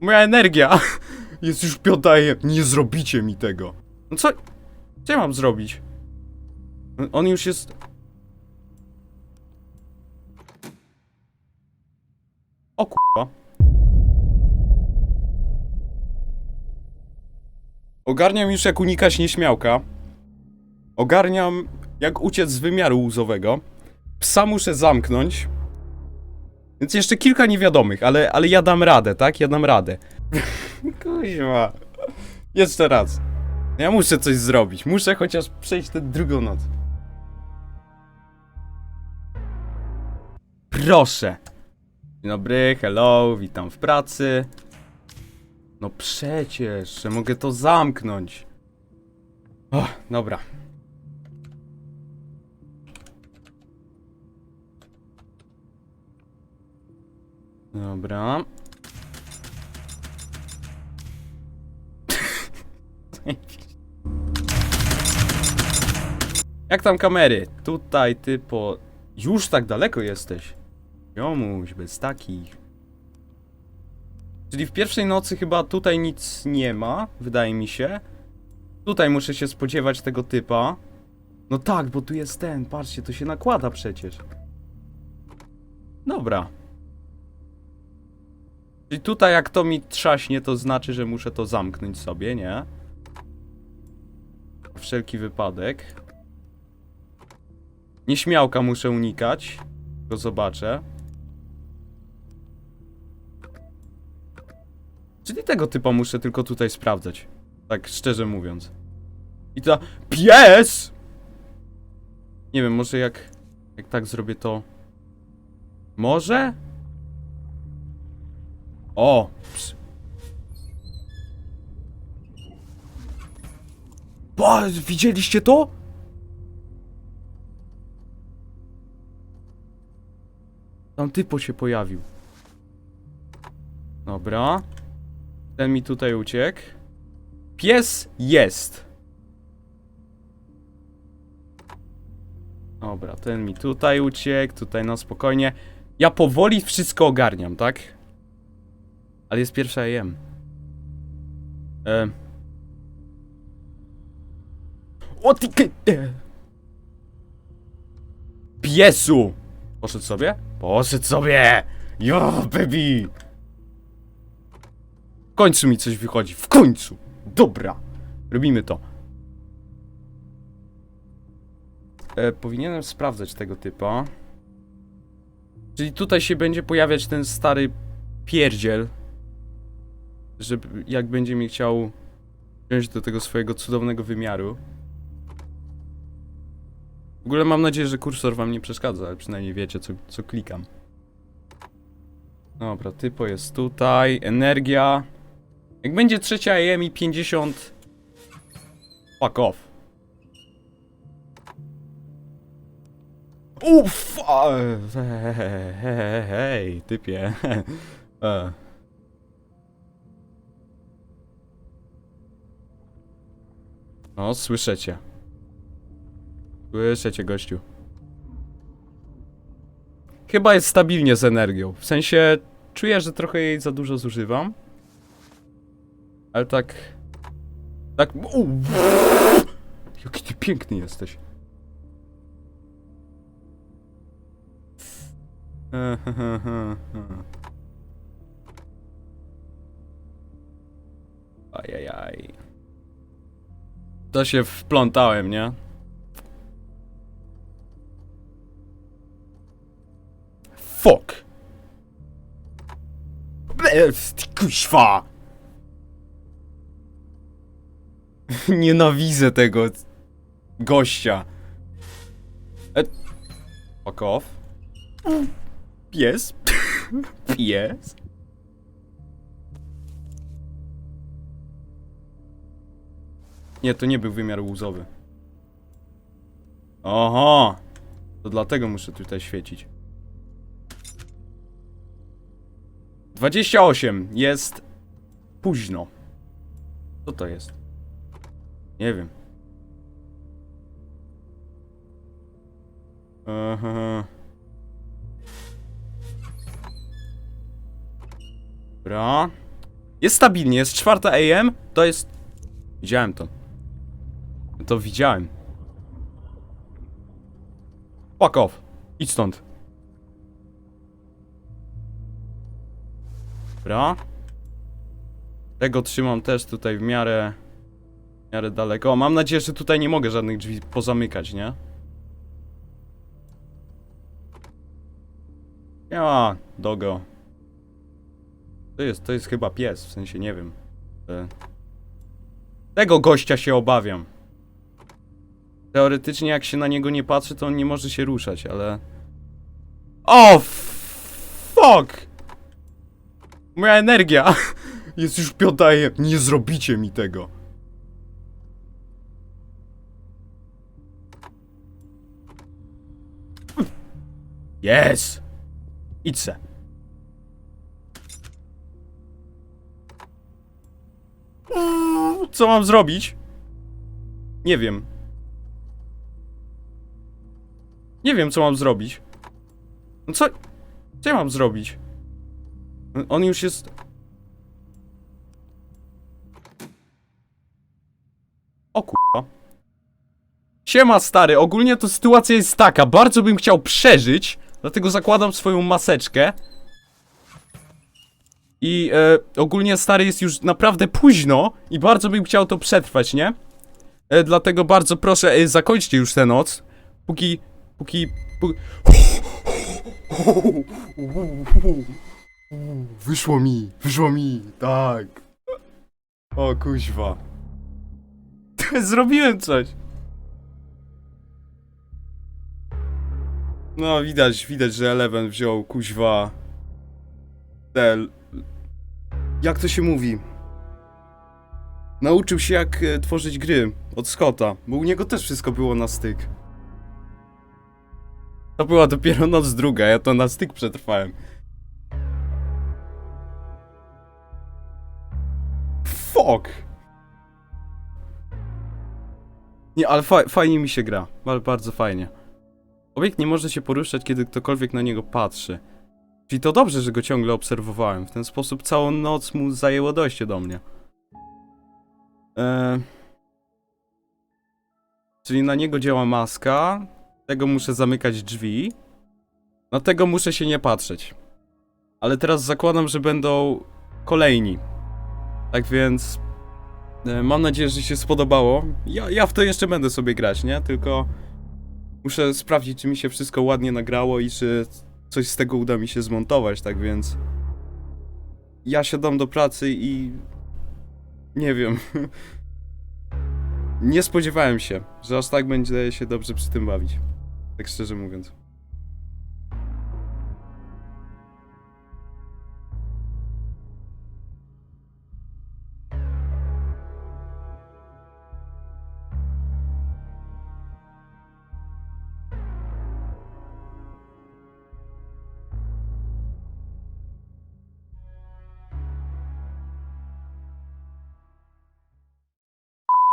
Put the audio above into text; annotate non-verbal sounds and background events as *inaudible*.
Moja energia *laughs* jest już piąta. Nie zrobicie mi tego. No co? Co ja mam zrobić? On już jest... O kurwa. Ogarniam już jak unikać nieśmiałka. Ogarniam jak uciec z wymiaru łzowego. Psa muszę zamknąć. Więc jeszcze kilka niewiadomych, ale, ale ja dam radę, tak? Ja dam radę. *laughs* Kuźma. Jeszcze raz. Ja muszę coś zrobić. Muszę chociaż przejść tę drugą noc. Proszę. Dzień dobry, hello, witam w pracy. No przecież, że mogę to zamknąć. O, dobra. Dobra. Jak tam kamery? Tutaj ty po... Już tak daleko jesteś. Jomuś, bez takich. Czyli w pierwszej nocy chyba tutaj nic nie ma, wydaje mi się. Tutaj muszę się spodziewać tego typa. No tak, bo tu jest ten, patrzcie, to się nakłada przecież. Dobra. Czyli tutaj jak to mi trzaśnie, to znaczy, że muszę to zamknąć sobie, nie? Wszelki wypadek. Nieśmiałka muszę unikać. Go zobaczę. Czyli tego typa muszę tylko tutaj sprawdzać. Tak szczerze mówiąc. I to... Pies! Nie wiem, może jak... Jak tak zrobię to... Może? O! Ba, widzieliście to? Tam typo się pojawił. Dobra. Ten mi tutaj uciekł. Pies jest. Dobra, ten mi tutaj uciekł, tutaj na spokojnie. Ja powoli wszystko ogarniam, tak? Ale jest pierwsza AM. E. O ty... e. Piesu! Poszedł sobie? Poszedł sobie! Jo, baby! W końcu mi coś wychodzi, w końcu! Dobra, robimy to. E, powinienem sprawdzać tego typa. Czyli tutaj się będzie pojawiać ten stary pierdziel. Że jak będzie mi chciał wziąć do tego swojego cudownego wymiaru. W ogóle mam nadzieję, że kursor wam nie przeszkadza, ale przynajmniej wiecie co, co klikam. Dobra, typo jest tutaj, energia. Jak będzie trzecia AM i 50... Fuck off. Uff! Hej, typie. *laughs* No, słyszycie. Słyszycie, gościu. Chyba jest stabilnie z energią. W sensie, czuję, że trochę jej za dużo zużywam. Ale tak... Tak... U, Jaki ty piękny jesteś. *laughs* Ajajaj. To się wplątałem, nie? Fuck! Kuźwa! *laughs* Nienawidzę tego gościa. E... Fuck off. Pies. *laughs* Pies. Nie, to nie był wymiar łzowy. Oho! To dlatego muszę tutaj świecić. 28 jest późno. Co to jest? Nie wiem. Aha. Dobra. Jest stabilnie, jest 4 AM, to jest... Widziałem to. To widziałem. Fuck off. Idź stąd. Dobra. Tego trzymam też tutaj w miarę... W miarę daleko. Mam nadzieję, że tutaj nie mogę żadnych drzwi pozamykać, nie? Nie ma, dogo. To jest, to jest chyba pies, w sensie nie wiem. Tego gościa się obawiam. Teoretycznie jak się na niego nie patrzy, to on nie może się ruszać, ale... O, f- fuck! Moja energia! *laughs* Jest już piąta. Nie zrobicie mi tego. Yes! Idź se. Co mam zrobić? Nie wiem. Nie wiem, co mam zrobić. No co? Co ja mam zrobić? On już jest... O kurwa. Siema stary, ogólnie to sytuacja jest taka, bardzo bym chciał przeżyć, dlatego zakładam swoją maseczkę. I e, ogólnie stary jest już naprawdę późno i bardzo bym chciał to przetrwać, nie? E, dlatego bardzo proszę, e, zakończcie już tę noc, póki, póki, póki... Wyszło mi, wyszło mi, tak. O kuźwa. *laughs* Zrobiłem coś. No, widać, widać, że Eleven wziął kuźwa. Tel. Jak to się mówi? Nauczył się jak e, tworzyć gry od Scotta, bo u niego też wszystko było na styk. To była dopiero noc druga, ja to na styk przetrwałem. Fuck! Nie, ale fa fajnie mi się gra. Ba- Bardzo fajnie. Obiekt nie może się poruszać, kiedy ktokolwiek na niego patrzy. Czyli to dobrze, że go ciągle obserwowałem. W ten sposób całą noc mu zajęło dojście do mnie. Eee... Czyli na niego działa maska. Tego muszę zamykać drzwi. Na tego muszę się nie patrzeć. Ale teraz zakładam, że będą kolejni. Tak więc... e, Mam nadzieję, że się spodobało. Ja, ja w to jeszcze będę sobie grać, nie? Tylko... Muszę sprawdzić, czy mi się wszystko ładnie nagrało i czy coś z tego uda mi się zmontować, tak więc. Ja siadam do pracy i. Nie wiem. *laughs* Nie spodziewałem się, że aż tak będzie się dobrze przy tym bawić. Tak szczerze mówiąc.